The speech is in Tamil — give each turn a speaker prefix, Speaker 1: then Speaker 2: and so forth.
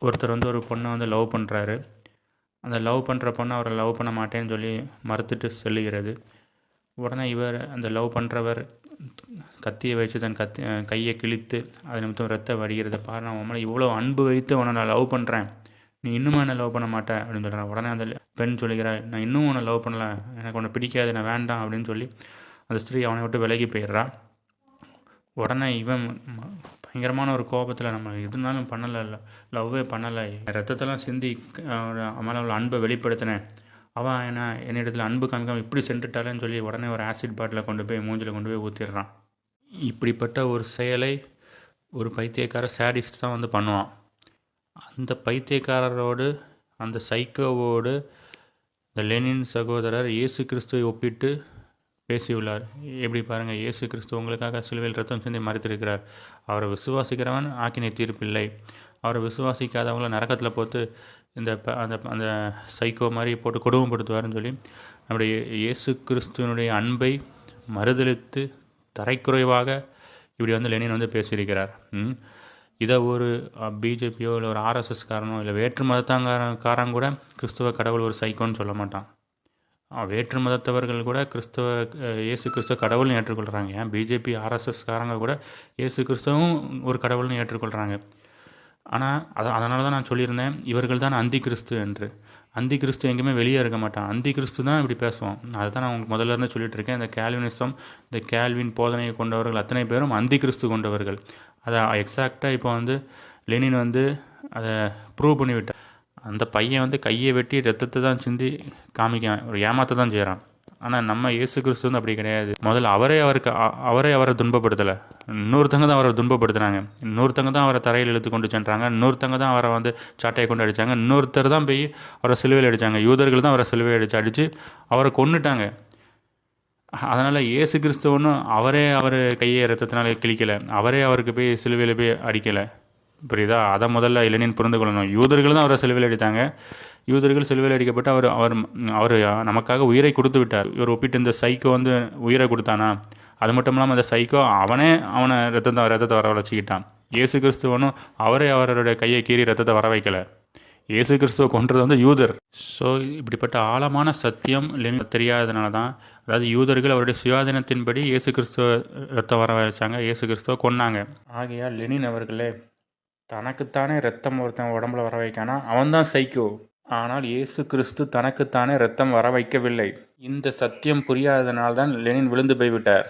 Speaker 1: ஒருத்தர் வந்து ஒரு பொண்ணை வந்து லவ் பண்ணுறாரு அந்த லவ் பண்ணுற பொண்ணை அவரை லவ் பண்ண மாட்டேன்னு சொல்லி மறுத்துட்டு சொல்லுகிறது. உடனே இவர் அந்த லவ் பண்ணுறவர் கத்தியை வச்சு தன் கத்தி கையை கிழித்து அது நிமித்தம் ரத்தம் வடிகிறத பாரு நான் உன் இவ்வளோ அன்பு வைத்து உன்னை நான் லவ் பண்ணுறேன் நீ இன்னுமா என்ன லவ் பண்ண மாட்டேன் அப்படின்னு சொல்கிறான் உடனே அந்த பெண் சொல்லுகிறாள் நான் இன்னும் உன்னை லவ் பண்ணல. எனக்கு உன்னை பிடிக்காது நான் வேண்டாம். அப்படின்னு சொல்லி அந்த ஸ்திரீ அவனை விட்டு விலகி போயிடுறா. உடனே இவன் பயங்கரமான ஒரு கோபத்தில் நம்ம எதுனாலும் பண்ணலை லவ்வே பண்ணலை. ரத்தத்தெல்லாம் சிந்தி அவன் உள்ள அன்பை வெளிப்படுத்தினேன். அவன் என்ன என்னிடத்தில் அன்பு காமிக்காமல் இப்படி சென்றுட்டாலேன்னு சொல்லி உடனே ஒரு ஆசிட் பாட்டில் கொண்டு போய் மூஞ்சில் கொண்டு போய் ஊற்றிடுறான் இப்படிப்பட்ட ஒரு செயலை ஒரு பைத்தியக்கார சேடிஸ்ட் தான் வந்து பண்ணுவான். அந்த பைத்தியக்காரரோடு அந்த சைக்கோவோடு இந்த லெனின் சகோதரர் இயேசு கிறிஸ்துவை ஒப்பிட்டு பேசியுள்ளார். எப்படி பாருங்கள் இயேசு கிறிஸ்து உங்களுக்காக சிலுவையில் ரத்தம் சிந்தி மறைத்திருக்கிறார் அவரை விசுவாசிக்கிறவன் ஆக்கினை தீர்ப்பில்லை அவரை விசுவாசிக்காதவங்கள நரக்கத்தில் போட்டு இந்த ப- அந்த அந்த சைக்கோ மாதிரி போட்டு கொடுமைப்படுத்துவாருன்னு சொல்லி நம்முடைய இயேசு கிறிஸ்துவனுடைய அன்பை மறுதலித்து தரைக்குறைவாக இப்படி வந்து லெனின் வந்து பேசியிருக்கிறார். இதை ஒரு பிஜேபியோ இல்லை ஒரு ஆர்எஸ்எஸ் காரனோ இல்லை வேற்று மதத்தாங்காரன் காரன் கூட கிறிஸ்துவ கடவுள் ஒரு சைக்கோன்னு சொல்ல மாட்டான். வேற்று மதத்தவர்கள் கூட கிறிஸ்தவ இயேசு கிறிஸ்துவ கடவுள்னு ஏற்றுக்கொள்கிறாங்க ஏன்? பிஜேபி ஆர்எஸ்எஸ் காரங்க கூட இயேசு கிறிஸ்துவும் ஒரு கடவுள்னு ஏற்றுக்கொள்கிறாங்க ஆனால் அதை அதனால தான் நான் சொல்லியிருந்தேன் இவர்கள் தான் அந்தி கிறிஸ்து என்று. அந்தி கிறிஸ்து எங்கேயுமே வெளியே இருக்க மாட்டான். அந்தி கிறிஸ்து தான் இப்படி பேசுவோம் அதை தான் நான் உங்களுக்கு முதல்ல இருந்து சொல்லிட்டு இருக்கேன். இந்த கேல்வினிசம் இந்த கேல்வின் போதனையை கொண்டவர்கள் அத்தனை பேரும் அந்தி கிறிஸ்து கொண்டவர்கள். அதை எக்ஸாக்டாக இப்போ வந்து லெனின் வந்து அதை ப்ரூவ் பண்ணிவிட்டார் அந்த பையன் வந்து கையை வெட்டி ரத்தத்தை தான் சிந்தி காமிக்கான் ஒரு ஏமாத்த தான் செய்கிறான் ஆனால் நம்ம இயேசு கிறிஸ்து வந்து அப்படி கிடையாது. முதல்ல அவரே அவருக்கு அ- அவரே அவரை துன்பப்படுத்தலை. இன்னொருத்தங்க தான் அவரை துன்பப்படுத்துனாங்க. இன்னொருத்தங்க தான் அவரை தரையில் இழுத்து கொண்டு சென்றாங்க. இன்னொருத்தங்க தான் அவரை வந்து சாட்டையை கொண்டு அடித்தாங்க இன்னொருத்தர் தான் போய் அவரை சிலுவையில் அடித்தாங்க யூதர்கள் தான் அவரை சிலுவையில் அடித்து அடித்து அவரை கொண்டுட்டாங்க அதனால் இயேசு கிறிஸ்துவனும் அவரே அவர் கையை ரத்தத்தினால கிழிக்கலை. அவரே அவருக்கு போய் சிலுவையில் போய் அடிக்கலை. புரியுதா? அதை முதல்ல இளைஞன் புரிந்து கொள்ளணும். யூதர்கள் தான் அவரை சிலுவையில் அடித்தாங்க. யூதர்கள் சிலுவையில் அடிக்கப்பட்டு அவர் அவர் அவர் நமக்காக உயிரை கொடுத்து விட்டார். இவர் ஒப்பிட்டு இந்த சைக்கோ வந்து உயிரை கொடுத்தானா? அது மட்டும் இல்லாமல் அந்த சைக்கோ அவனே அவனை ரத்தத்தை ரத்தத்தை வர வச்சுக்கிட்டான் இயேசு கிறிஸ்துவனும் அவரே அவருடைய கையை கீறி ரத்தத்தை வர வைக்கலை இயேசு கிறிஸ்துவை கொன்றது வந்து யூதர். ஸோ இப்படிப்பட்ட ஆழமான சத்தியம் தெரியாததுனால தான் அதாவது யூதர்கள் அவருடைய சுயாதீனத்தின்படி இயேசு கிறிஸ்துவ ரத்தம் வர வச்சாங்க இயேசு கிறிஸ்துவ கொன்னாங்க. ஆகையால் லெனின் அவர்களே தனக்குத்தானே ரத்தம் ஒருத்தன் உடம்புல வர வைக்கானா? அவன்தான் சைக்கோ ஆனால் இயேசு கிறிஸ்து தனக்குத்தானே ரத்தம் வர வைக்கவில்லை. இந்த சத்தியம் புரியாததனால்தான் லெனின் விழுந்து போய்விட்டார்.